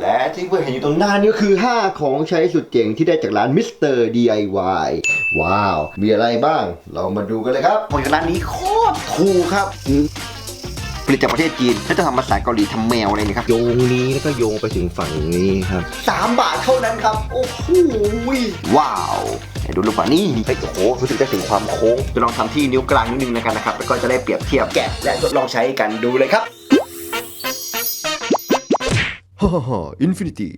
และที่เพื่อนเห็นอยู่ตรงหน้านี่ก็คือ 5 ของใช้สุดเจ๋งที่ได้จากร้านมิสเตอร์ DIY ว้าว มีอะไรบ้าง เรามาดูกันเลยครับของจากร้านนี้โคตรถูกครับอืมผลิตจากประเทศจีนถ้าจะทำภาษาเกาหลีทำแมวอะไรนี่ครับ โยงนี้แล้วก็โยงไปถึงฝั่งนี้ครับ 3 บาทเท่านั้นครับ โอ้โหว้าวไหนดูรูปฝั่งนี้เฮ้ยโอ้โหรู้สึกได้ถึงความโค้ง จะลองทำที่นิ้วกลางนิดนึงนะครับนะครับแล้วก็จะได้เปรียบเทียบแกะและทดลองใช้กันดูเลยครับ ฮ่าฮ่าฮ่าอินฟินิตี้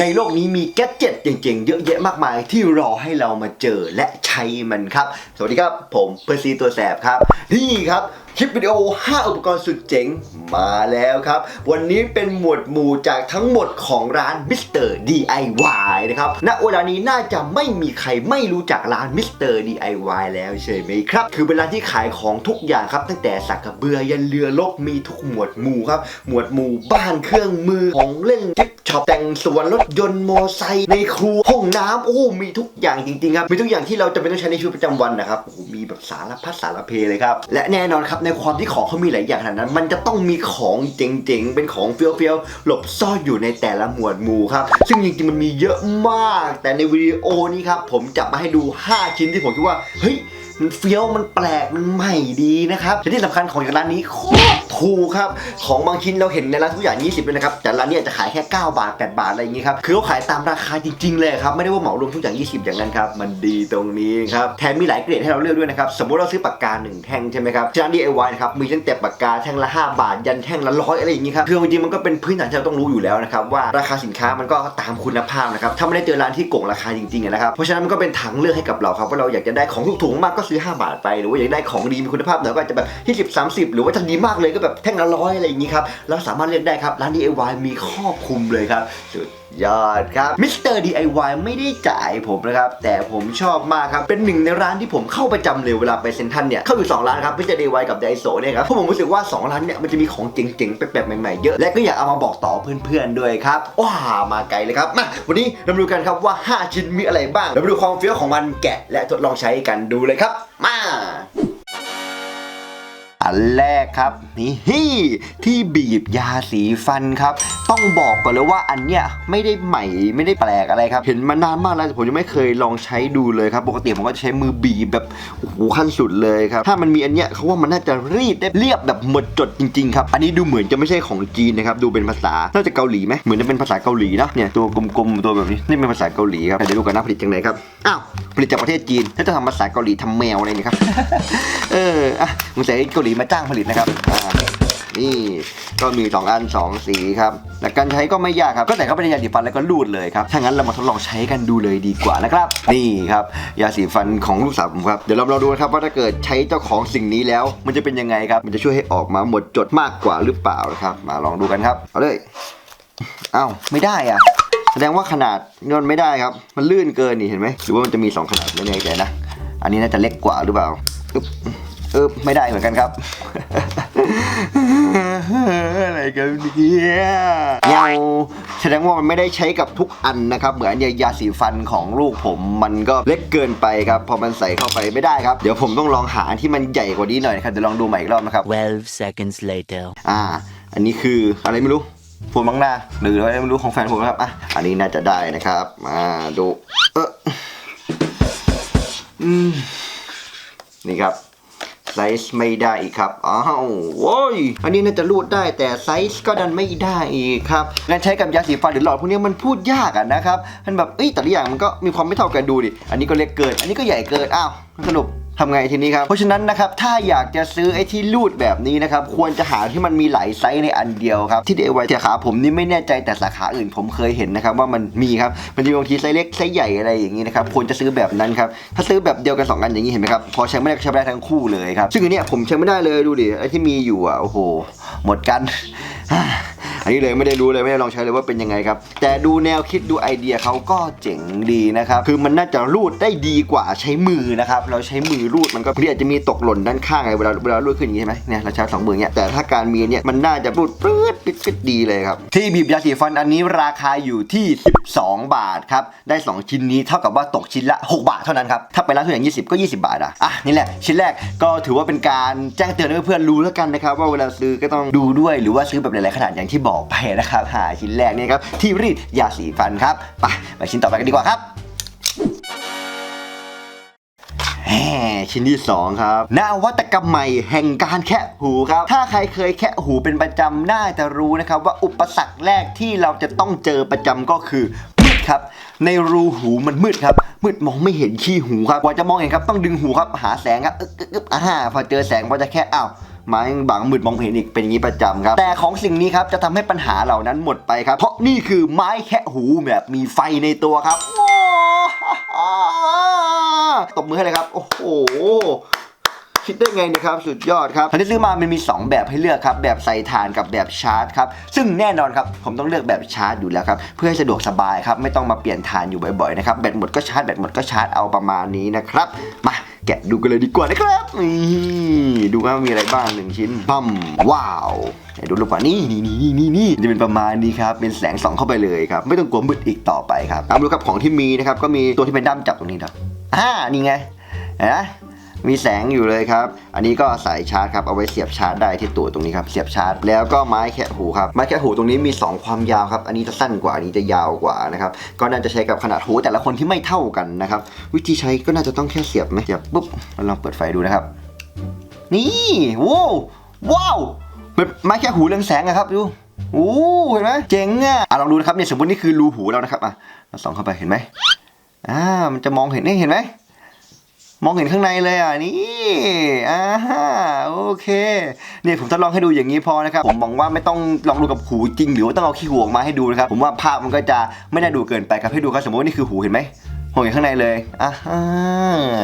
ในโลกนี้มีแกดเจ็ตเจ๋งๆ เยอะแยะมากมายที่รอให้เรามาเจอและใช้มันครับ สวัสดีครับ ผมเพอร์ซีตัวแสบครับ นี่ครับ คลิปวิดีโอ 5 อุปกรณ์สุดเจ๋งมาแล้วครับ วันนี้เป็นหมวดหมู่จากทั้งหมดของร้าน Mr. DIY นะครับ ณ เวลานี้น่าจะไม่มีใครไม่รู้จักร้าน Mr. DIY แล้วใช่ไหมครับ คือเป็นร้านที่ขายของทุกอย่างครับ ตั้งแต่สักกระเบือยันเรือลบมีทุกหมวดหมู่ครับ หมวดหมู่บ้านเครื่องมือของเล่นจิ๊บช็อปแต่งสวนรถยนต์มอไซค์ในครัวห้องน้ำโอ้มีทุกอย่างจริงๆครับ มีทุกอย่างที่เราจะเป็นต้องใช้ในชีวิตประจำวันนะครับโอ้มีแบบสารพัดสารเพเลยครับ และแน่นอนครับในความที่ของเขามีหลายอย่างขนาดนั้น มันจะต้องมีของเจ๋งๆ เป็นของเฟี้ยวๆ หลบซ่อนอยู่ในแต่ละหมวดหมู่ครับ ซึ่งจริงๆ มันมีเยอะมาก แต่ในวิดีโอนี้ครับ ผมจับมาให้ดู 5 ชิ้นที่ผมคิดว่า เฮ้ย มันเฟี้ยวมันแปลกมันใหม่ดีนะครับและที่สำคัญของร้านนี้โคตรถูกครับของบางชิ้นเราเห็นในร้านทุกอย่าง 20เลยนะครับแต่ร้านนี้จะขายแค่ 9 บาท 8 บาทอะไรอย่างงี้ครับคือเขาขายตามราคาจริง ๆ เลยครับไม่ได้ว่าเหมารวมทุกอย่าง 20 อย่างนั้นครับมันดีตรงนี้ครับแถมมีหลายเกรดให้เราเลือกด้วยนะครับสมมติเราซื้อปากกา1แท่งใช่ไหมครับร้าน DIY นะครับมีตั้งแต่ปากกาแท่งละ 5 บาท ยันแท่งละร้อยอะไรอย่างงี้ครับคือจริงๆมันก็เป็นพื้นฐานที่เราต้องรู้อยู่แล้วนะครับว่าราคาสินค้ามันก็ตามคุณภาพนะครับถ้าไม่ได้เจอร้านที่โกงราคาจริงๆนะครับเพราะฉะนั้นมันก็เป็นทางเลือกให้กับเราครับว่าเราอยากจะได้ของถูกๆมากก็ซื้อ 5 บาทไป หรือว่าอยากได้ของดีมีคุณภาพหน่อยก็อาจจะแบบที่10 30 หรือว่าถ้าดีมากเลยก็แบบแท่งละร้อยอะไรอย่างนี้ครับเราสามารถเลือกได้ครับ ร้าน DIY มีครอบคลุมเลยครับสุด ยอดครับมิสเตอร์ DIY ไม่ได้จ่ายผมนะครับ แต่ผมชอบมากครับ เป็นหนึ่งในร้านที่ผมเข้าประจำเลยเวลาไปเซ็นทรัลเนี่ย เข้าอยู่ 2 ร้านครับมิสเตอร์ DIY กับไดโซเนี่ยครับเพราะผมรู้สึกว่า 2 ร้านเนี่ยมันจะมีของเจ๋งๆแปลกๆใหม่ๆเยอะ และก็อยากเอามาบอกต่อเพื่อนๆด้วยครับ ว้ามาไกลเลยครับ มาวันนี้เรามาดูกันครับว่า 5 ชิ้นมีอะไรบ้างเรามาดูความเฟี้ยวของมันแกะ และทดลองใช้กันดูเลยครับ มาอันแรกครับนี่ที่บีบยาสีฟันครับต้องบอกก่อนเลยว่าอันเนี้ยไม่ได้ใหม่ไม่ได้แปลกอะไรครับ เห็นมานานมากแล้วแต่ผมยังไม่เคยลองใช้ดูเลยครับ ปกติผมก็จะใช้มือบีบแบบโอ้โหขั้นสุดเลยครับ ถ้ามันมีอันเนี้ยเขาว่ามันน่าจะรีดได้เรียบแบบหมดจดจริงๆครับ อันนี้ดูเหมือนจะไม่ใช่ของจีนนะครับ ดูเป็นภาษา น่าจะเกาหลีไหมเหมือนจะเป็นภาษาเกาหลีนะเนี่ยตัวกลมๆตัวแบบนี้นี่เป็นภาษาเกาหลีครับเดี๋ยวดูกันนะผลิตจากไหนครับ อ้าวผลิตจากประเทศจีนถ้าจะทำภาษาเกาหลีทำแมวอะไรนี่ครับ เอออะมึงใส่เกาหลีมาจ้างผลิตนะครับ นี่ก็มี 2 อัน 2 สีครับและการใช้ก็ไม่ยากครับ ก็ใส่เข้าไปในยาสีฟันแล้วก็รูดเลยครับ ถ้างั้นเรามาทดลองใช้กันดูเลยดีกว่านะครับ นี่ครับ ยาสีฟันของลูกสาวผมครับ เดี๋ยวเราลองดูนะครับว่าถ้าเกิดใช้เจ้าของสิ่งนี้แล้ว มันจะเป็นยังไงครับ มันจะช่วยให้ออกมาหมดจดมากกว่าหรือเปล่านะครับ มาลองดูกันครับ เอาเลยอ้าวไม่ได้อะแสดงว่าขนาดนนไม่ได้ครับ มันลื่นเกินนี่เห็นไหมหรือว่ามันจะมี 2 ขนาดไม่แน่ใจนะ อันนี้น่าจะเล็กกว่าหรือเปล่าอ เออไม่ได้เหมือนกันครับ อะไรกันเนี่ยเงาแสดงว่ามันไม่ได้ใช้กับทุกอันนะครับ เหมือนยาสีฟันของลูกผมมันก็เล็กเกินไปครับ พอมันใส่เข้าไปไม่ได้ครับ เดี๋ยวผมต้องลองหาอันที่มันใหญ่กว่านี้หน่อยนะครับเดี๋ยวลองดูใหม่อีกรอบนะครับ 12 seconds later. อ่า อันนี้คืออะไรไม่รู้พวงมังหน้าหรืออะไรไม่รู้ของแฟนผมนะครับอะอันนี้น่าจะได้นะครับมาดูเอออืมนี่ครับ ไซส์ไม่ได้อีกครับ อ้าวโว้ย อันนี้น่าจะรูดได้แต่ไซส์ก็ดันไม่ได้อีกครับงั้นใช้กับยาสีฟันหรือหลอดพวกนี้มันพูดยากอะนะครับ มันแบบเอ้ยแต่ละอย่างมันก็มีความไม่เท่ากันดูดิ อันนี้ก็เล็กเกิน อันนี้ก็ใหญ่เกิน อ้าวสรุป ทำไงทีนี้ครับ เพราะฉะนั้นนะครับ ถ้าอยากจะซื้อไอ้ที่รูดแบบนี้นะครับ ควรจะหาที่มันมีหลายไซส์ในอันเดียวครับ ที่เดไว้สาขาผมนี่ไม่แน่ใจแต่สาขาอื่นผมเคยเห็นนะครับว่ามันมีครับ มันจะมีบางทีไซส์เล็กไซส์ใหญ่อะไรอย่างนี้นะครับ ควรจะซื้อแบบนั้นครับ ถ้าซื้อแบบเดียวกันสองอันอย่างนี้เห็นไหมครับ พอใช้ไม่ได้ใช้ไม่ได้ทั้งคู่เลยครับ ซึ่งอันเนี้ยผมใช้ไม่ได้เลยดูดิ ไอ้ที่มีอยู่อะ โอ้โห หมดกัน อันนี้เลยไม่ได้รู้เลยไม่ได้ลองใช้เลยว่าเป็นยังไงครับ แต่ดูแนวคิดดูไอเดียเขาก็เจ๋งดีนะครับ คือมันน่าจะรูดได้ดีกว่าใช้มือนะครับ เราใช้มือรูดมันก็พี่อาจะมีตกหล่นด้านข้างไงเวลาเวลารูดขึ้นอย่างนี้ใช่ไหมเนี่ยเราใช้สองมือเนี่ยแต่ถ้าการมีเนี่ยมันน่าจะรูดปื๊ดปิดปิดดีเลยครับ ที่บีบยาสีฟันอันนี้ราคาอยู่ที่ 12 บาทครับ ได้ 2 ชิ้นนี้เท่ากับว่าตกชิ้นละ 6 บาทเท่านั้นครับ ถ้าไปร้านทุกอย่าง 20 ก็ 20 บาทอะ อะนี่แหละ ชิ้นแรกก็ถือว่าเป็นการแจ้งเตือนให้เพื่อนรู้แล้วกันนะครับว่าเวลาซื้อก็ต้องดูด้วยหรือว่าซื้อแบบหลายๆขนาดอย่างที่บอกอไปนะครับหาชิ้นแรกนี่ครับที่รีดยาสีฟันครับไปไปชิ้นต่อไปกันดีกว่าครับแหมชิ้นที่ 2 ครับนวัตกรรมใหม่แห่งการแคะหูครับ ถ้าใครเคยแคะหูเป็นประจำน่าจะรู้นะครับ ว่าอุปสรรคแรกที่เราจะต้องเจอประจำก็คือมืดครับ ในรูหูมันมืดครับ มืดมองไม่เห็นขี้หูครับกว่าจะมองเห็นครับต้องดึงหูครับหาแสงครับอึ๊กอึ๊กอึ๊กอ่าพอเจอแสงพอจะแค่อ้าว ไม้บังมืดมองเห็นอีกเป็นอย่างนี้ประจำครับ แต่ของสิ่งนี้ครับจะทำให้ปัญหาเหล่านั้นหมดไปครับ เพราะนี่คือไม้แคะหูแบบมีไฟในตัวครับตบมือให้เลยครับ โอ้โห คิดได้ไงเนะครับสุดยอดครับทันที่ซื้อมามันมี 2 แบบให้เลือกครับแบบใส่ถ่านกับแบบชาร์จครับซึ่งแน่นอนครับผมต้องเลือกแบบชาร์จอยู่แล้วครับเพื่อให้สะดวกสบายครับไม่ต้องมาเปลี่ยนถ่านอยู่บ่อยๆนะครับแบตหมดก็ชาร์จแบตหมดก็ชาร์จเอาประมาณนี้นะครับมาแกะดูกันเลยดีกว่านะครับนี่ดูว่ามีอะไรบ้างหนึ่งชิ้นปั๊มว้าวดูรูปก่อนนี่นี่นี่นี่นี่จะเป็นประมาณนี้ครับเป็นแสงส่องเข้าไปเลยครับไม่ต้องกลัวมืดอีกต่อไปครับเอาดูครับของที่มีนะครับก็มีตัวที่เป็นด้ามจับตรงนี้ครับอ่านี่ไงนไห มีแสงอยู่เลยครับ อันนี้ก็สายชาร์จครับ เอาไว้เสียบชาร์จได้ที่ตัวตรงนี้ครับ เสียบชาร์จ แล้วก็ไม้แคะหูครับ ไม้แคะหูตรงนี้มี 2 ความยาวครับ อันนี้จะสั้นกว่า อันนี้จะยาวกว่านะครับ ก็น่าจะใช้กับขนาดหูแต่ละคนที่ไม่เท่ากันนะครับ วิธีใช้ก็น่าจะต้องแค่เสียบไหมเสียบปุ๊บเราลองเปิดไฟดูนะครับ นี่ว้าวว้าวเป็นไม้แค่หูเรืองแสงอะครับดูโอ้เห็นไหมเจ๋งอะอะลองดูนะครับเนี่ยสมมตินี่คือรูหูเรานะครับอะเราส่องเข้าไปเห็นไหมอ่ามันจะมองเห็นนี่เห็นไหม มองเห็นข้างในเลยอะนี่อ่าโอเคเนี่ยผมจะลองให้ดูอย่างนี้พอนะครับผมหวังว่าไม่ต้องลองดูกับหูจริง หรือว่าต้องเอาขี้หูออกมาให้ดูนะครับผมว่าภาพมันก็จะไม่น่าดูเกินไปครับให้ดูครับสมมติว่านี่คือหูเห็นไหม มองเห็นข้างในเลยอ่า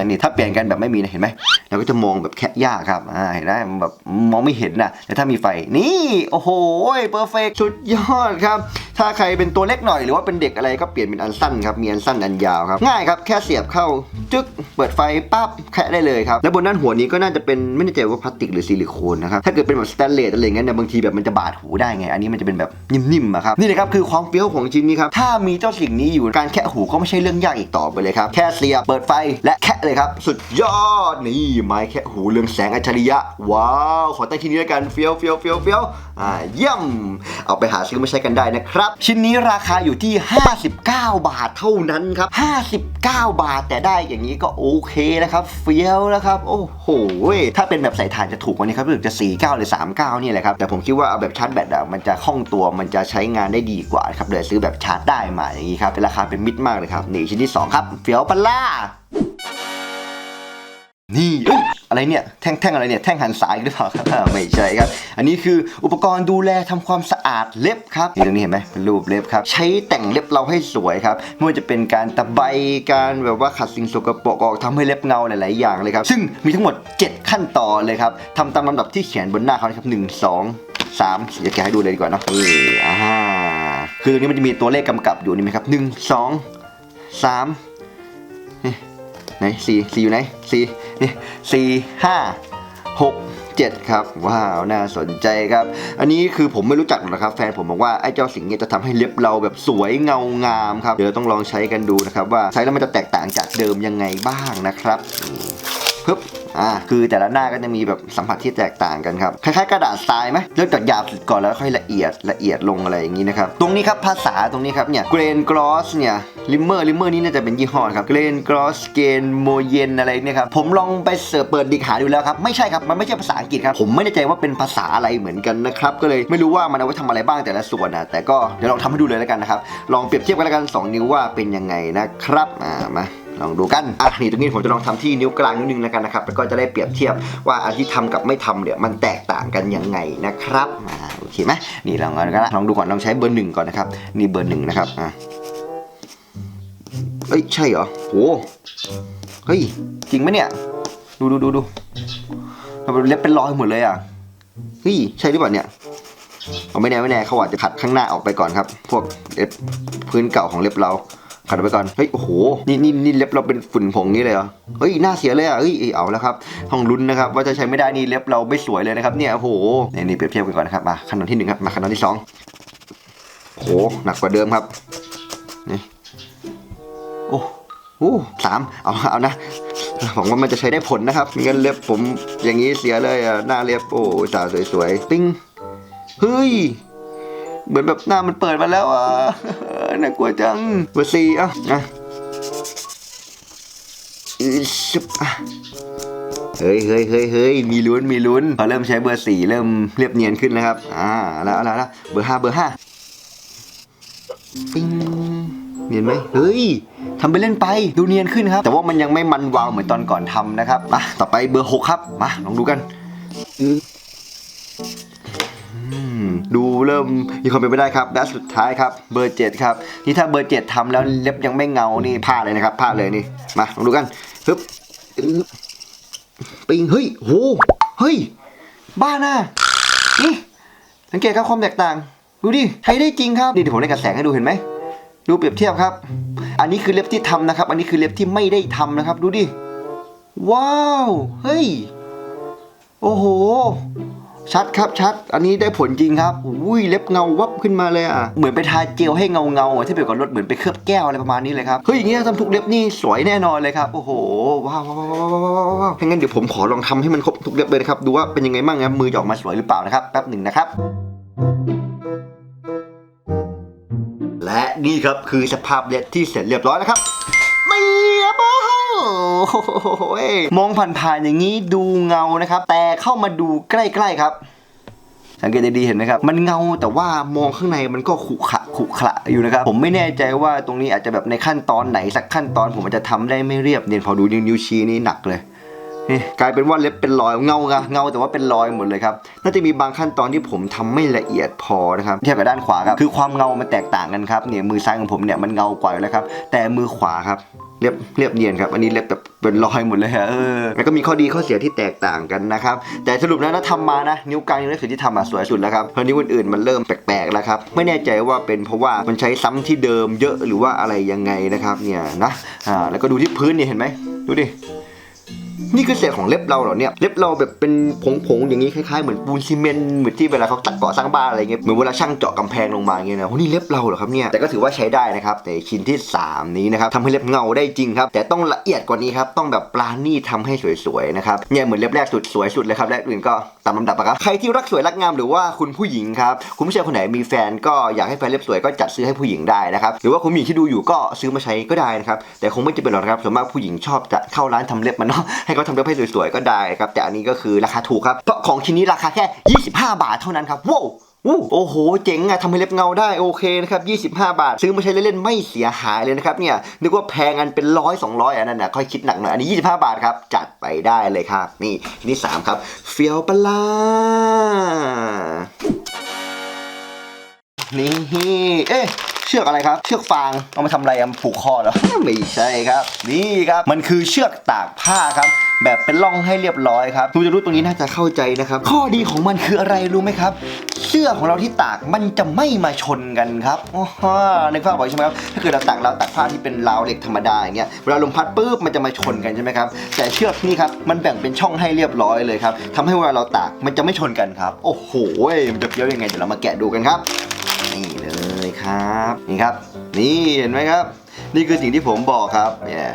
นี่ถ้าเปลี่ยนกันแบบไม่มีนะเห็นไหมเราก็จะมองแบบแค่ยากครับอ่าเห็นไหมแบบมองไม่เห็นนะแต่ถ้ามีไฟนี่โอ้โหเพอร์เฟกสุดยอดครับ ถ้าใครเป็นตัวเล็กหน่อยหรือว่าเป็นเด็กอะไรก็เปลี่ยนเป็นอันสั้นครับมีอันสั้นอันยาวครับง่ายครับแค่เสียบเข้าจึ๊กเปิดไฟปั๊บแคะได้เลยครับแล้วบนด้านหัวนี้ก็น่าจะเป็นไม่แน่ใจว่าพลาสติกหรือซิลิโคนนะครับถ้าเกิดเป็นแบบสแตนเลสอะไรเงี้ยเนี่ยบางทีแบบมันจะบาดหูได้ไง อันนี้มันจะเป็นแบบนิ่มๆอะครับนี่นะครับคือความเฟี้ยวของชิ้นนี้ครับถ้ามีเจ้าสิ่งนี้อยู่การแคะหูก็ไม่ใช่เรื่องยากอีกต่อไปเลยครับ แค่เสียบเปิดไฟและแคะเลยครับ สุดยอดนี่ไม้แคะหูเรืองแสงอัจฉริยะ ว้าว ขอตั้งที่นี้แล้วกันเฟี้ยวเฟี้ยวเฟี้ยวเฟี้ยวอ่าเยี่ยม เอาไปหาซื้อมาใช้กันได้นะครับ ชิ้นนี้ราคาอยู่ที่ 59 บาทเท่านั้นครับ 59 บาทแต่ได้อย่างนี้ก็โอเคนะครับ เฟี้ยวแล้วครับ โอ้โห ถ้าเป็นแบบสายถ่านจะถูกกว่านี้ครับรู้สึกจะ 49 หรือ 39 นี่แหละครับ แต่ผมคิดว่าเอาแบบชาร์จแบตอะมันจะคล่องตัวมันจะใช้งานได้ดีกว่าครับเลยซื้อแบบชาร์จได้มาอย่างนี้ครับราคาเป็นมิตรมากเลยครับนี่ชิ้นที่ 2ครับ เฟียวปล่านี่อะไรเนี่ยแท่งแท่งอะไรเนี่ยแท่งหันสายหรือเปล่าครับไม่ใช่ครับ อันนี้คืออุปกรณ์ดูแลทำความสะอาดเล็บครับนี่ตรงนี้เห็นไหมเป็นรูปเล็บครับ ใช้แต่งเล็บเราให้สวยครับไม่ว่าจะเป็นการตะไบการแบบว่าขัดสิ่งสกปรกออกทำให้เล็บเงาหลาย ๆ อย่างเลยครับ ซึ่งมีทั้งหมด 7 ขั้นตอนเลยครับทำตามลำดับที่เขียนบนหน้าเขาครับหนึ่งสองสามจะแกให้ดูเลยดีกว่าเนาะนี่อ่าคือตรงนี้มันจะมีตัวเลขกำกับอยู่นี่ไหมครับหนึ่งสอง สามนี่ไหนสี่สี่อยู่ไหนสี่นี่สี่ห้าหกเจ็ดครับ ว้าว น่าสนใจครับ อันนี้คือผมไม่รู้จักหรอกนะครับ แฟนผมบอกว่า ไอ้เจ้าสิ่งนี้จะทำให้เล็บเราแบบสวยเงางามครับ เดี๋ยวต้องลองใช้กันดูนะครับ ว่าใช้แล้วมันจะแตกต่างจากเดิมยังไงบ้างนะครับปึ๊บ อ่าคือแต่ละหน้าก็จะมีแบบสัมผัสที่แตกต่างกันครับคล้ายๆกระดาษทรายไหมเริ่มจากหยาบสุดก่อนแล้วค่อยละเอียดละเอียดลงอะไรอย่างนี้นะครับตรงนี้ครับภาษาตรงนี้ครับเนี่ยเกรนกรอสเนี่ยลิมเมอร์ลิมเมอร์นี่น่าจะเป็นยี่ห้อครับเกรนกรอสเกนโมเยนอะไรเนี่ยครับผมลองไปเสิร์ชเปิดดิกหาดูแล้วครับไม่ใช่ครับมันไม่ใช่ภาษาอังกฤษครับผมไม่แน่ใจว่าเป็นภาษาอะไรเหมือนกันนะครับก็เลยไม่รู้ว่ามันเอาไว้ทำอะไรบ้างแต่ละส่วนนะแต่ก็เดี๋ยวลองทำให้ดูเลยแล้วกันนะครับลองเปรียบเทียบกันแล้วกันสองนิ้วว่าเป็นยังไงนะครับอ่ามา ลองดูกันอะนี่ตรงนี้ผมจะลองทำที่นิ้วกลางนิดนึงแล้วกันนะครับแล้วก็จะได้เปรียบเทียบว่าอันที่ทำกับไม่ทำเนี่ยมันแตกต่างกันยังไงนะครับอ่าโอเคไหมนี่ลองกันนะลองดูก่อนลองใช้เบอร์หนึ่งก่อนนะครับนี่เบอร์หนึ่งนะครับอะเอ้ยใช่เหรอโหเฮ้ยจริงไหมเนี่ย ดูดูดูดูเล็บเป็นรอยหมดเลยอะเฮ้ยใช่หรือเปล่าเนี่ยเอาไม่แน่ไม่แน่เขาอาจจะขัดข้างหน้าออกไปก่อนครับ พวกเล็บพื้นเก่าของเล็บเรา ขัดไปก่อน เฮ้ย โอ้โห นี่นี่นี่เล็บเราเป็นฝุ่นผงนี่เลยเหรอ เฮ้ย น่าเสียเลยอะ เฮ้ย เอาแล้วครับต้องลุ้นนะครับ ว่าจะใช้ไม่ได้นี่เล็บเราไม่สวยเลยนะครับ เนี่ย โอ้โห นี่นี่เปรียบเทียบกันก่อนนะครับ มาขั้นตอนที่หนึ่งครับ มาขั้นตอนที่สองโอ้โห หนักกว่าเดิมครับ นี่ โอ้โหสามเอา เอานะหวังว่ามันจะใช้ได้ผลนะครับม่งั้นเล็บผมอย่างนี้เสียเลยอะ หน้าเล็บ โอ้สาวสวยๆ ปิ้ง เฮ้ย เหมือนแบบหน้ามันเปิดมาแล้วอะน่ากลัวจังเบอร์สี่อะอะเฮ้ยเฮ้ยเฮ้ยเฮ้ยมีลุ้น มีลุ้นพอเริ่มใช้เบอร์สี่เริ่มเรียบเนียนขึ้นนะครับ อ่า แล้วแล้วแล้วเบอร์ห้าเบอร์ห้าปิ้งเนียนไหมเฮ้ยทำไปเล่นไป ดูเนียนขึ้นครับ แต่ว่ามันยังไม่มันวาวเหมือนตอนก่อนทำนะครับ มา ต่อไปเบอร์หกครับ มา ลองดูกันอื ดูเริ่มมีความเป็นไปได้ครับและสุดท้ายครับเบอร์เจ็ดครับนี่ถ้าเบอร์เจ็ดทำแล้วเล็บยังไม่เงานี่พลาดเลยนะครับพลาดเลยนี่มาลองดูกันฮึบอึ๊บปิงเฮ้ยโหเฮ้ย บ้าน่ะนี่สังเกตครับความแตกต่าง ดูดิใช้ได้จริงครับนี่เดี๋ยวผมเล่นกับแสงให้ดูเห็นไหมดูเปรียบเทียบครับ อันนี้คือเล็บที่ทำนะครับ อันนี้คือเล็บที่ไม่ได้ทำนะครับ ดูดิว้าวเฮ้ยโอ้โห ชัดครับชัด อันนี้ได้ผลจริงครับอุ้ยเล็บเงาวับขึ้นมาเลยอะ เหมือนไปทาเจลให้เงาเงาๆอะที่เป็นกับรถเหมือนไปเคลือบแก้วอะไรประมาณนี้เลยครับ เฮ้ยอย่างเงี้ยทำทุกเล็บนี่สวยแน่นอนเลยครับ โอ้โห ว้าวว้าวว้าวว้าวว้าวว้าวถ้างั้นเดี๋ยวผมขอลองทำให้มันครบทุกเล็บเลยนะครับ ดูว่าเป็นยังไงบ้างครับมือจะออกมาสวยหรือเปล่านะครับ แป๊บหนึ่งนะครับและนี่ครับคือสภาพเล็บที่เสร็จเรียบร้อยแล้วครับเปียบโอ้โห มองผ่านๆอย่างนี้ดูเงานะครับ แต่เข้ามาดูใกล้ๆครับ สังเกตดีๆเห็นไหมครับ มันเงาแต่ว่ามองข้างในมันก็ขุขะขุขะอยู่นะครับ ผมไม่แน่ใจว่าตรงนี้อาจจะแบบในขั้นตอนไหนสักขั้นตอน ผมอาจจะทำได้ไม่เรียบเนี่ยพอดูนิ้วชี้นี่หนักเลยนี่กลายเป็นว่าเล็บเป็นรอยเงาไงเงาแต่ว่าเป็นรอยหมดเลยครับน่าจะมีบางขั้นตอนที่ผมทำไม่ละเอียดพอนะครับเทียบกับด้านขวาครับคือความเงามันแตกต่างกันครับเนี่ยมือซ้ายของผมเนี่ยมันเงากว่าอยู่แล้วครับแต่มือขวาครับ เรียบเรียบเนียนครับ อันนี้เล็บแบบเป็นรอยหมดเลยฮะเออแล้วก็มีข้อดีข้อเสียที่แตกต่างกันนะครับ แต่สรุปแล้วนะทำมานะ นิ้วกลางนิ้วเล็กสุดที่ทำมาสวยสุดแล้วครับเพราะนิ้วอื่นๆมันเริ่มแปลกๆแล้วครับ ไม่แน่ใจว่าเป็นเพราะว่ามันใช้ซ้ำที่เดิมเยอะหรือว่าอะไรยังไงนะครับเนี่ยนะ อ่า แล้วก็ดูที่พื้นเนี่ยเห็นไหมดูดิ นี่คือเศษของเล็บเราเหรอเนี่ย เล็บเราแบบเป็นผงๆอย่างนี้คล้ายๆเหมือนปูนซีเมนต์เหมือนที่เวลาเขาตัดก่อสร้างบ้านอะไรเงี้ย เหมือนเวลาช่างเจาะกำแพงลงมาเงี้ยนะโอ้นี่เล็บเราเหรอครับเนี่ย แต่ก็ถือว่าใช้ได้นะครับแต่ชิ้นที่ 3 นี้นะครับทำให้เล็บเงาได้จริงครับ แต่ต้องละเอียดกว่านี้ครับ ต้องแบบปราณีตทำให้สวยๆนะครับ เนี่ยเหมือนเล็บแรกสุดสวยสุดเลยครับและอื่นก็ตามลำดับครับ ใครที่รักสวยรักงามหรือว่าคุณผู้หญิงครับ คุณผู้ชายคนไหนมีแฟนก็อยากให้แฟนเล็บสวยก็จัดซื้อให้ผู้หญิงได้นะครับ หรือว่าคุณผู้หญิงที่ดูอยู่ก็ซื้อมาใช้ก็ได้นะครับ แต่คงไม่จะเป็นหรอกครับส่วนมากผู้หญิงชอบจะเข้าร้านทำเล็บมันเนาะให้เขาทำเล็บให้สวยๆก็ได้ครับแต่อันนี้ก็คือราคาถูกครับเพราะของชิ้นนี้ราคาแค่ 25 บาทเท่านั้นครับว้าวู้โอ้โห เจ๋งอะทำให้เล็บเงาได้โอเคนะครับ25 บาท ซื้อมาใช้เล่นๆไม่เสียหายเลยนะครับเนี่ยนึกว่าแพงกันเป็นร้อยสองร้อยอันนั้นนะค่อยคิดหนักหน่อยอันนี้ 25 บาทครับ จัดไปได้เลยครับ นี่ชิ้นที่3ครับเฟียวปลานี่เอ๊ะ เชือกอะไรครับ เชือกฟางเอามาทำอะไรเอะผูกคอเหรอ ไม่ใช่ครับ นี่ครับมันคือเชือกตากผ้าครับแบบเป็นร่องให้เรียบร้อยครับดูจะรู้ตรงนี้น่าจะเข้าใจนะครับ ข้อดีของมันคืออะไรรู้ไหมครับ เสื้อของเราที่ตากมันจะไม่มาชนกันครับอ๋อในภาพบอกใช่ไหมครับถ้าเกิดเราตากเราตากผ้าที่เป็นราวเหล็กธรรมดาอย่างเงี้ยเวลาลมพัดปุ๊บมันจะมาชนกันใช่ไหมครับแต่เชือกนี่ครับมันแบ่งเป็นช่องให้เรียบร้อยเลยครับทำให้เวลาเราตากมันจะไม่ชนกันครับ โอ้โหมันจะเฟี้ยวยังไงเดี๋ยวเรามาแกะดูกันครับ ครับนี่ครับ นี่เห็นไหมครับ นี่คือสิ่งที่ผมบอกครับเนี่ย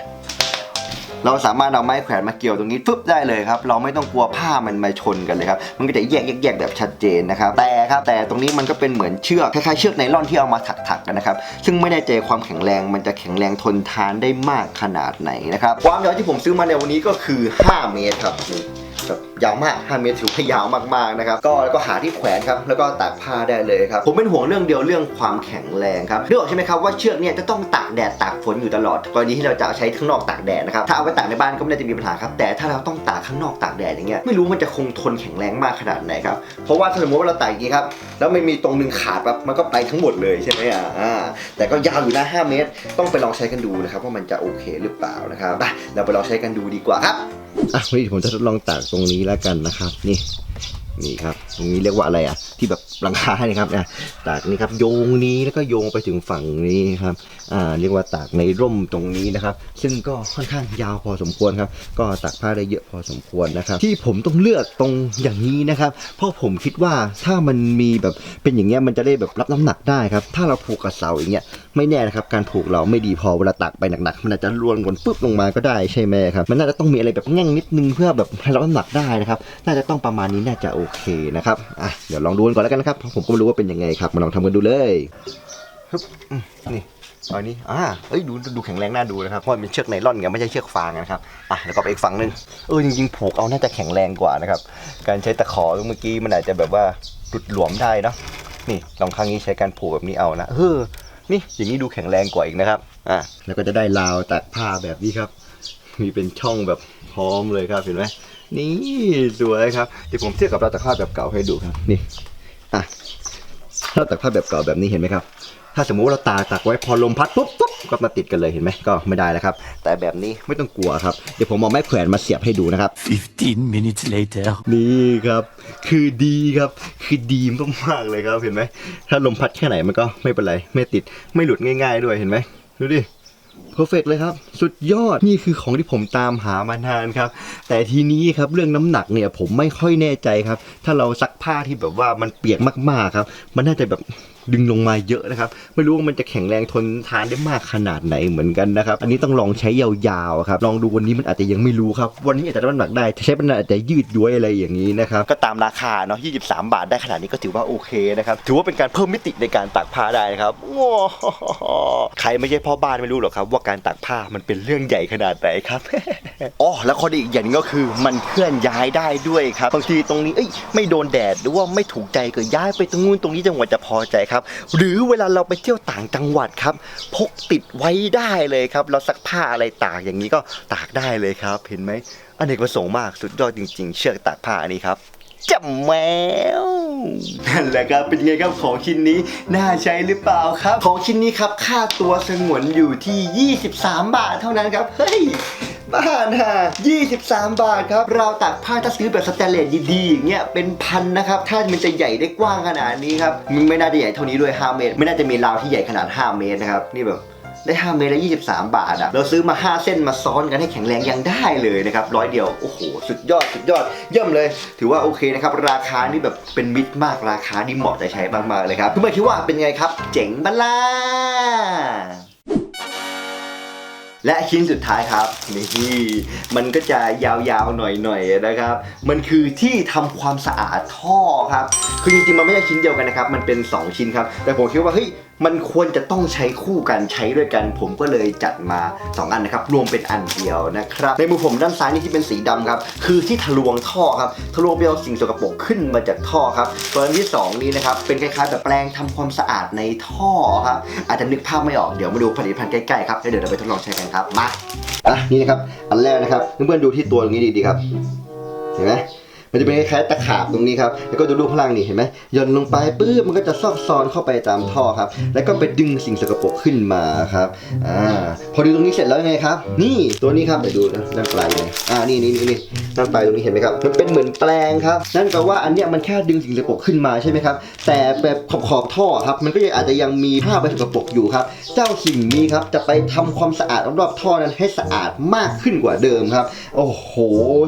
เราสามารถเอาไม้แขวนมาเกี่ยวตรงนี้ฟึบได้เลยครับ เราไม่ต้องกลัวผ้ามันมาชนกันเลยครับ มันก็จะแยกแยกแยกแบบชัดเจนนะครับ แต่ครับ แต่ตรงนี้มันก็เป็นเหมือนเชือก คล้ายๆเชือกไนล่อนที่เอามาถักๆกันนะครับ ซึ่งไม่แน่ใจความแข็งแรง มันจะแข็งแรงทนทานได้มากขนาดไหนนะครับ ความยาวที่ผมซื้อมาในวันนี้ก็คือ 5 เมตรครับนี่แบบ ยาวมาก5เมตรถือว่ายาวมากๆนะครับก็แล้วก็หาที่แขวนครับแล้วก็ตากผ้าได้เลยครับผมเป็นห่วงเรื่องเดียวเรื่องความแข็งแรงครับนึกออกใช่ไหมครับว่าเชือกเนี่ยจะต้องตากแดดตากฝนอยู่ตลอดกรณีที่เราจะใช้ข้างนอกตากแดดนะครับถ้าเอาไว้ตากในบ้านก็ไม่น่าจะมีปัญหาครับแต่ถ้าเราต้องตากข้างนอกตากแดดอย่างเงี้ยไม่รู้มันจะคงทนแข็งแรงมากขนาดไหนครับเพราะว่าสมมติว่าเราตากอย่างนี้ครับแล้วไม่มีตรงหนึงขาดปั๊บมันก็ไปทั้งหมดเลยใช่ไหมอ่าแต่ก็ยาวอยู่นะ 5 เมตร ต้องไปลองใช้กันดูนะครับว่ามันจะโอเคหรือเปล่านะครับไปเราไปลองใช้กันดูดีกว่าครับอะวันนี้ผมจะทดลองตากตรงนี้แล้วกันนะครับ นี่นี่ครับตรงนี้เรียกว่าอะไรอะ ที่แบบหลังคาเนี่ยครับนะตากนี่ครับโยงนี้แล้วก็โยงไปถึงฝั่งนี้ครับอ่าเรียกว่าตากในร่มตรงนี้นะครับ ซึ่งก็ค่อนข้างยาวพอสมควรครับ ก็ตากผ้าได้เยอะพอสมควรนะครับ ที่ผมต้องเลือกตรงอย่างนี้นะครับ เพราะผมคิดว่าถ้ามันมีแบบเป็นอย่างเงี้ยมันจะได้แบบรับน้ำหนักได้ครับ ถ้าเราผูกกับเสาอย่างเงี้ย ไม่แน่นะครับการผูกเราไม่ดีพอเวลาตักไปหนักๆมันอาจจะร่วงหล่นปุ๊บลงมาก็ได้ใช่ไหมครับมันน่าจะต้องมีอะไรแบบแง่งนิดนึงเพื่อแบบให้เรับน้ำหนักได้นะครับน่าจะต้องประมาณนี้น่าจะโอเคนะครับอะเดี๋ยวลองดูกันก่อนแล้วกันนะครับเพราะผมก็ไม่รู้ว่าเป็นยังไงครับมาลองทำกันดูเลยฮึบนี่อันนี้อ่าเอ้ย ดูดูแข็งแรงน่าดูนะครับ เพราะมันเป็นเชือกไนล่อนไงไม่ใช่เชือกฟางนะครับ อะ แล้วก็ไปอีกฝั่งนึง เออ จริงๆ ผูกเอาน่าจะแข็งแรงกว่านะครับ การใช้ตะขอเมื่อกี้มันอาจจะแบบว่าหลุดหลวมได้เนาะ นี่ ลองครั้งนี้ใช้การผูกแบบนี้เอานะ เออ นี่อย่างนี้ดูแข็งแรงกว่าอีกนะครับอ่าแล้วก็จะได้ราวตัดผ้าแบบนี้ครับ มีเป็นช่องแบบพร้อมเลยครับเห็นไหมนี่สวยครับเดี๋ยวผมเทียบกับราวตัดผ้าแบบเก่าให้ดูครับนี่อะราวตัดผ้าแบบเก่าแบบนี้เห็นไหมครับ ถ้าสมมุติว่าเราตากตากไว้พอลมพัดปุ๊บปุ๊บก็มาติดกันเลยเห็นไหมก็ไม่ได้แล้วครับ แต่แบบนี้ไม่ต้องกลัวครับ เดี๋ยวผมเอาไม้แขวนมาเสียบให้ดูนะครับ 15 minutes later. นี่ครับ คือดีครับ คือดีมากๆเลยครับเห็นไหม ถ้าลมพัดแค่ไหนมันก็ไม่เป็นไร ไม่ติด ไม่หลุดง่าย ๆ ด้วยเห็นไหม ดูดิเพอร์เฟกเลยครับ สุดยอดนี่คือของที่ผมตามหามานานครับ แต่ทีนี้ครับเรื่องน้ำหนักเนี่ยผมไม่ค่อยแน่ใจครับ ถ้าเราซักผ้าที่แบบว่ามันเปียกมากๆครับ มันน่าจะแบบ ดึงลงมาเยอะนะครับ ไม่รู้ว่ามันจะแข็งแรงทนทานได้มากขนาดไหนเหมือนกันนะครับ อันนี้ต้องลองใช้ยาวๆครับ ลองดูวันนี้มันอาจจะยังไม่รู้ครับ วันนี้อาจจะได้น้ำหนักได้ใช้มันอาจจะยืดย้วยอะไรอย่างนี้นะครับ ก็ตามราคาเนาะ 23 บาทได้ขนาดนี้ก็ถือว่าโอเคนะครับ ถือว่าเป็นการเพิ่มมิติในการตากผ้าได้นะครับว้าวใครไม่ใช่พ่อบ้านไม่รู้หรอกครับ ว่าการตากผ้ามันเป็นเรื่องใหญ่ขนาดไหนครับอ๋อแล้วข้อดีอีกอย่างนึงก็คือมันเคลื่อนย้ายได้ด้วยครับบางทีตรงนี้เอ้ยไม่โดนแดดหรือว่าไม่ถูกใจก็ย้ายไปตรงนู้นตรงนี้จังหวัดจะพอใจครับหรือเวลาเราไปเที่ยวต่างจังหวัดครับ พกติดไว้ได้เลยครับ เราซักผ้าอะไรตากอย่างนี้ก็ตากได้เลยครับ เห็นไหมอเนกประสงค์มากสุดยอดจริง ๆ เชือกตากผ้าอันนี้ครับจำแมวนั่นแหละครับเป็นไงครับของชิ้นนี้น่าใช้หรือเปล่าครับ ของชิ้นนี้ครับค่าตัวสงวนอยู่ที่ 23 บาทเท่านั้นครับเฮ้ย บ้าน่ะ23 บาทครับ เราตากผ้าถ้าซื้อแบบสแตนเลสดีๆอย่างเงี้ยเป็นพันนะครับ ถ้ามันจะใหญ่ได้กว้างขนาดนี้ครับมันไม่น่าจะใหญ่เท่านี้ด้วย 5 เมตร ไม่น่าจะมีราวที่ใหญ่ขนาด 5 เมตรนะครับนี่แบบได้5เมตรละ23 บาทอะเราซื้อมา 5 เส้นมาซ้อนกันให้แข็งแรงยังได้เลยนะครับร้อยเดียว โอ้โห สุดยอด สุดยอด เยี่ยมเลย ถือว่าโอเคนะครับ ราคานี่แบบเป็นมิตรมากราคานี่เหมาะใจใช้มากๆเลยครับทุกคนคิดว่าเป็นไงครับ เจ๋งบัลล่า และชิ้นสุดท้ายครับนี่มันก็จะยาวๆหน่อยๆนะครับ มันคือที่ทำความสะอาดท่อครับ คือจริงๆมันไม่ใช่ชิ้นเดียวกันนะครับ มันเป็น 2 ชิ้นครับ แต่ผมคิดว่าเฮ้ย มันควรจะต้องใช้คู่กันใช้ด้วยกัน ผมก็เลยจัดมา 2 อันนะครับ รวมเป็นอันเดียวนะครับในมือผมด้านซ้ายนี่ที่เป็นสีดำครับ คือที่ทะลวงท่อครับทะลวงไปเอาสิ่งสกปรกขึ้นมาจากท่อครับส่วนอันที่สองนี้นะครับเป็นคล้ายๆแบบแปลงทำความสะอาดในท่อครับอาจจะนึกภาพไม่ออกเดี๋ยวมาดูผลิตภัณฑ์ใกล้ๆครับแล้วเดี๋ยวเราไปทดลองใช้กันครับมาอะนี่นะครับอันแรกนะครับเพื่อนๆดูที่ตัวตรงนี้ดีๆครับเห็นไหม มันจะเป็นคล้ายๆตะขาบตรงนี้ครับ แล้วก็ดูรูปพลังนี่เห็นไหมย่อนลงไปปื้บมันก็จะซอกซอนเข้าไปตามท่อครับ แล้วก็ไปดึงสิ่งสกปรกขึ้นมาครับ อ่า พอดูตรงนี้เสร็จแล้วยังไงครับ นี่ตัวนี้ครับเดี๋ยวดูนะด้านปลายเลยอ่า นี่นี่นี่นี่ด้านปลายตรงนี้เห็นไหมครับ มันเป็นเหมือนแปลงครับ นั่นแปลว่าอันเนี้ยมันแค่ดึงสิ่งสกปรกขึ้นมาใช่ไหมครับ แต่แบบขอบขอบๆท่อครับ มันก็ยังอาจจะยังมีผ้าใบสกปรกอยู่ครับ เจ้าสิ่งนี้ครับจะไปทำความสะอาดรอบๆท่อนั้นให้สะอาดมากขึ้นกว่าเดิมครับ โอ้โห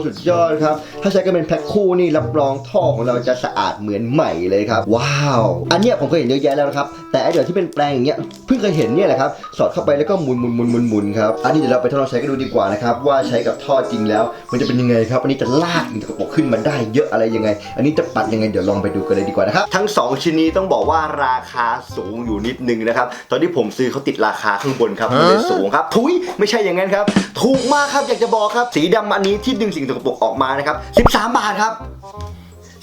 สุดยอดครับ ถ้าใช้กันเป็นแพ็คคู่นี่รับรองท่อของเราจะสะอาดเหมือนใหม่เลยครับ ว้าว อันเนี้ยผมเคยเห็นเยอะแยะแล้วนะครับ แต่ไอเดี๋ยวที่เป็นแปลงอย่างเงี้ยเพิ่งเคยเห็นเนี่ยแหละครับ สอดเข้าไปแล้วก็หมุนหมุนหมุนหมุนหมุนครับ อันนี้เดี๋ยวเราไปทดลองใช้กันดูดีกว่านะครับ ว่าใช้กับท่อจริงแล้ว มันจะเป็นยังไงครับ อันนี้จะลากสิ่งสกปรกขึ้นมาได้เยอะอะไรยังไง อันนี้จะปัดยังไงเดี๋ยวลองไปดูกันเลยดีกว่านะครับ ทั้ง 2 ชิ้นนี้ต้องบอกว่าราคาสูงอยู่นิดนึงนะครับ ตอนที่ผมซื้อเขาติดราคาข้างบนครับมันเลยสูงครับ ทุยไม่ใช่อย่างนั้นครับ ถูกมากครับอยากจะบอกครับ สีดำอันนี้ที่ดึงสิ่งสกปรกออกมานะครับ13 บาทครับ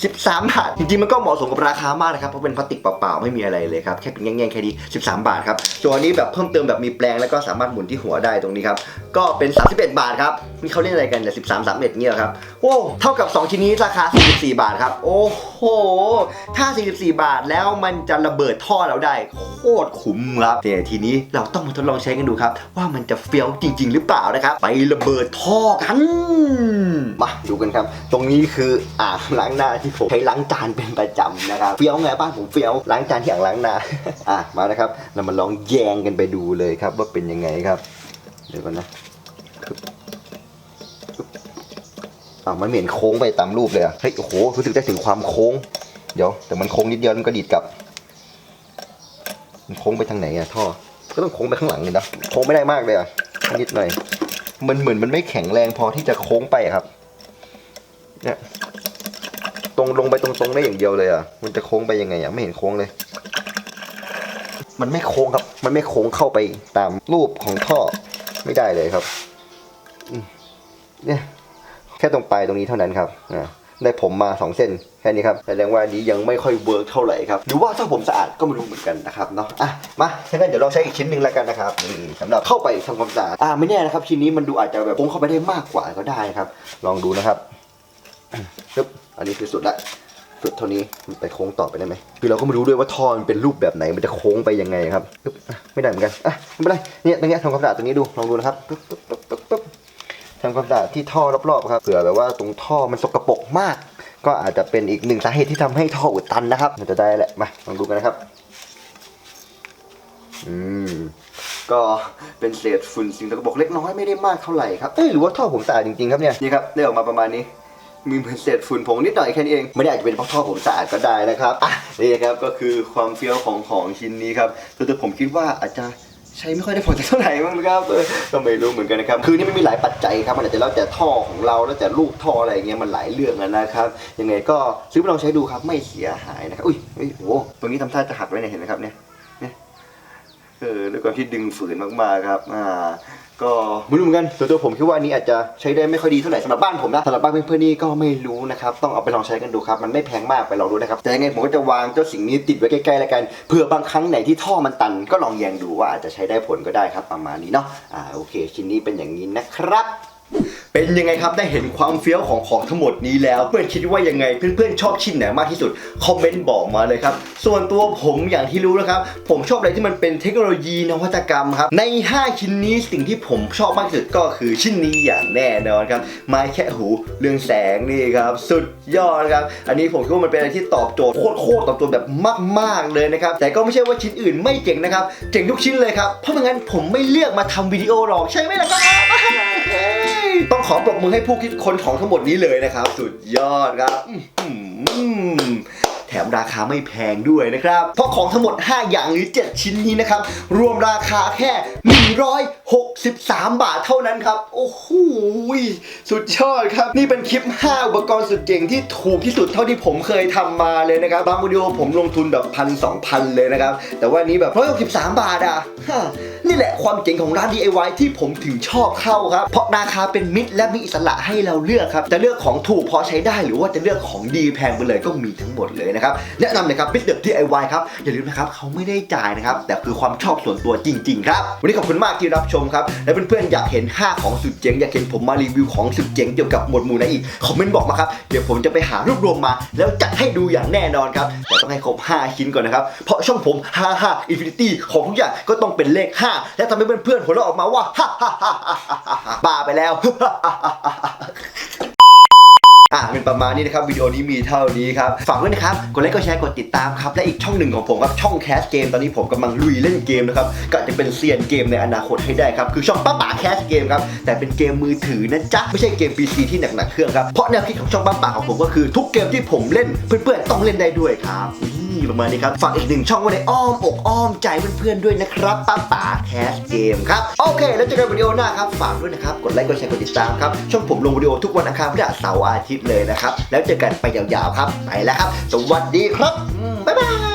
13 บาท จริงๆ มันก็เหมาะสมกับราคามากนะครับ เพราะเป็นพลาสติกเปล่าๆ ไม่มีอะไรเลยครับ แค่เป็นแง่งๆแค่นี้ 13 บาทครับ ส่วนอันนี้แบบเพิ่มเติมแบบมีแปลงแล้วก็สามารถหมุนที่หัวได้ตรงนี้ครับ ก็เป็น 31 บาทครับนี่เขาเรียกอะไรกันเนี่ย13 31เนี่ยเหรอครับโอ้เท่ากับ 2 ชิ้นนี้ราคา 44 บาทครับ โอ้โห ถ้า 44 บาทแล้วมันจะระเบิดท่อเราได้ โคตรคุ้มครับแต่ทีนี้เราต้องมาทดลองใช้กันดูครับ ว่ามันจะเฟี้ยวจริง ๆ หรือเปล่านะครับ ไประเบิดท่อกันมาดูกันครับ ตรงนี้คืออ่างล้างหน้าที่ผมใช้ล้างจานเป็นประจำนะครับเฟี้ยวไงบ้านผมเฟี้ยวล้างจานที่อ่างล้างหน้าอะมานะครับ เรามาลองแยงกันไปดูเลยครับว่าเป็นยังไงครับ เดี๋ยวก่อนนะอ่ามันเหมือนโค้งไปตามรูปเลยอะเฮ้ยโอ้โหรู้สึกได้ถึงความโค้ง เดี๋ยว แต่มันโค้งนิดเดียวมันก็ดีดกลับ มันโค้งไปทางไหนอะท่อ ก็ต้องโค้งไปข้างหลังเลยนะโค้งไม่ได้มากเลยอะนิดหน่อย มันเหมือนมันไม่แข็งแรงพอที่จะโค้งไปครับ เนี่ย ตรงลงไปตรงๆได้อย่างเดียวเลยอะมันจะโค้งไปยังไงอะไม่เห็นโค้งเลย มันไม่โค้งครับ มันไม่โค้งเข้าไปตามรูปของท่อ ไม่ได้เลยครับเนี่ยแค่ตรงปลายตรงนี้เท่านั้นครับอ่าได้ผมมาสองเส้นแค่นี้ครับแสดงว่าอันนี้ยังไม่ค่อยเวิร์กเท่าไหร่ครับหรือว่าถ้าผมสะอาดก็ไม่รู้เหมือนกันนะครับเนาะอะมาถ้างั้นเดี๋ยวเราใช้อีกชิ้นหนึ่งแล้วกันนะครับนี่สำหรับเข้าไปทำความสะอาดอ่าไม่แน่นะครับชิ้นนี้มันดูอาจจะแบบโค้งเข้าไปได้มากกว่าก็ได้ครับ ลองดูนะครับปึ๊บอันนี้คือสุดละ สุดเท่านี้มันไปโค้งต่อไปได้ไหมคือเราก็ไม่รู้ด้วยว่าท่อมันเป็นรูปแบบไหนมันจะโค้งไปยังไงครับไม่ได้เหมือนกันอะไม่เป็นไรเนี่ยตรงนี้ทำความสะอาดตรงนี้ดูลองดูนะครับปึ๊บปึ๊บปึ๊บปึ๊บทำความสะอาดที่ท่อรอบๆครับเผื่อแบบว่าตรงท่อมันสกปรกมาก ก็อาจจะเป็นอีกหนึ่งสาเหตุที่ทำให้ท่ออุดตันนะครับมันจะได้แหละมาลองดูกันนะครับอืมก็เป็นเศษฝุ่นสิ่งสกปรกเล็กน้อยไม่ได้มากเท่าไหร่ครับเอ้ยหรือว่าท่อผมสะอาดจริงๆครับเนี่ยนี่ครับได้ออกมาประมาณนี้ มีเหมือนเศษฝุ่นผงนิดหน่อยแค่นี้เองไม่ได้อาจจะเป็นเพราะท่อผมสะอาดก็ได้นะครับอะนี่ครับก็คือความเฟี้ยวของของชิ้นนี้ครับแต่ผมคิดว่าอาจจะใช้ไม่ค่อยได้ผลเท่าไหร่มั้งครับก็ไม่รู้เหมือนกันนะครับ คือนี่มันมีหลายปัจจัยครับ มันอาจจะแล้วแต่ท่อของเรา แล้วแต่ลูกท่ออะไรเงี้ย มันหลายเรื่องนะครับ ยังไงก็ซื้อไปลองใช้ดูครับ ไม่เสียหายนะครับ อุ้ยโอ้โห ตรงนี้ทำท่าจะหักไว้เนี่ย เห็นไหมครับเนี่ย เออด้วยความที่ดึงฝืนมากๆครับอ่าก็ไม่รู้เหมือนกันส่วนตัวผมคิดว่าอันนี้อาจจะใช้ได้ไม่ค่อยดีเท่าไหร่สำหรับบ้านผมนะสำหรับบ้านเพื่อนๆนี่ก็ไม่รู้นะครับต้องเอาไปลองใช้กันดูครับมันไม่แพงมากไปลองดูนะครับแต่ยังไงผมก็จะวางเจ้าสิ่งนี้ติดไว้ใกล้ๆแล้วกันเผื่อบางครั้งไหนที่ท่อมันตัน ก็ลองแยงดูว่าอาจจะใช้ได้ผลก็ได้ครับประมาณนี้เนาะอ่าโอเคชิ้นนี้เป็นอย่างนี้นะครับ เป็นยังไงครับได้เห็นความเฟี้ยวของของทั้งหมดนี้แล้ว เพื่อนคิดว่ายังไงเพื่อนๆชอบชิ้นไหนมากที่สุดคอมเมนต์บอกมาเลยครับส่วนตัวผมอย่างที่รู้นะครับ ผมชอบอะไรที่มันเป็นเทคโนโลยีนวัตกรรมครับใน 5 ชิ้นนี้สิ่งที่ผมชอบมากที่สุดก็คือชิ้นนี้อย่างแน่นอนครับไม้แค่หูเรื่องแสงนี่ครับสุดยอดครับอันนี้ผมคิดว่ามันเป็นอะไรที่ตอบโจทย์โคตรๆตอบโจทย์แบบมากๆเลยนะครับแต่ก็ไม่ใช่ว่าชิ้นอื่นไม่เจ๋งนะครับเจ๋งทุกชิ้นเลยครับเพราะไม่งั้นผมไม่เลือกมาทำวิดีโอหรอกใช่ไหมล่ะครับ ต้องขอปรบมือให้ผู้คิดคนของทั้งหมดนี้เลยนะครับ สุดยอดครับอื้อหือ แถมราคาไม่แพงด้วยนะครับ เพราะของทั้งหมด 5 อย่างหรือ 7 ชิ้นนี้นะครับ รวมราคาแค่ 163 บาทเท่านั้นครับ โอ้โหสุดยอดครับ นี่เป็นคลิป 5 อุปกรณ์สุดเจ๋งที่ถูกที่สุดเท่าที่ผมเคยทำมาเลยนะครับ บางวิดีโอผมลงทุนแบบพันสองพันเลยนะครับ แต่ว่านี้แบบ 163 บาทอะฮะนี่แหละความเจ๋งของร้าน DIY ที่ผมถึงชอบเข้าครับ เพราะราคาเป็นมิตรและมีอิสระให้เราเลือกครับ จะเลือกของถูกพอใช้ได้หรือว่าจะเลือกของดีแพงไปเลยก็มีทั้งหมดเลยนะครับแนะนำเลยครับ Bit the DIY ครับอย่าลืมนะครับเขาไม่ได้จ่ายนะครับแต่คือความชอบส่วนตัวจริงๆครับวันนี้ขอบคุณมากที่รับชมครับและเพื่อนๆอยากเห็น 5 ของสุดเจ๋งอยากเห็นผมมารีวิวของสุดเจ๋งเกี่ยวกับหมวดหมู่ไหนอีกคอมเมนต์บอกมาครับเดี๋ยวผมจะไปหารวบรวมมา แล้วจัดให้ดูอย่างแน่นอนครับแต่ต้องให้ครบ 5 ชิ้นก่อนนะครับเพราะช่องผม55 Infinity ของทุกอย่างก็ต้องเป็นเลข 5 และทำให้เพื่อนๆหัวเราะออกมาว่าบ้าไปแล้วอ่า เป็นประมาณนี้นะครับวิดีโอนี้มีเท่านี้ครับฝากด้วยนะครับกดไลค์กดแชร์กดติดตามครับและอีกช่องหนึ่งของผมครับช่องแคสเกมตอนนี้ผมกำลังลุยเล่นเกมนะครับก็จะเป็นเซียนเกมในอนาคตให้ได้ครับคือช่องป้าป๋าแคสเกมครับแต่เป็นเกมมือถือนะจ๊ะไม่ใช่เกม PC ที่หนักๆเครื่องครับเพราะแนวคิดของช่องป้าป๋าของผมก็คือทุกเกมที่ผมเล่นเพื่อนๆต้องเล่นได้ด้วยครับ ประมาณนี้ครับฝากอีกหนึ่งช่องไว้ในอ้อมอกอ้อมใจเพื่อนๆด้วยนะครับป้าป๋าแคสเกมครับ โอเค แล้วเจอกันวิดีโอหน้าครับ ฝากด้วยนะครับ กดไลค์กดแชร์กดติดตามครับ ช่องผมลงวิดีโอทุกวันอังคารพฤหัสเสาร์อาทิตย์เลยนะครับ แล้วเจอกันไปยาวๆครับ ไปแล้วครับ สวัสดีครับบ๊ายบาย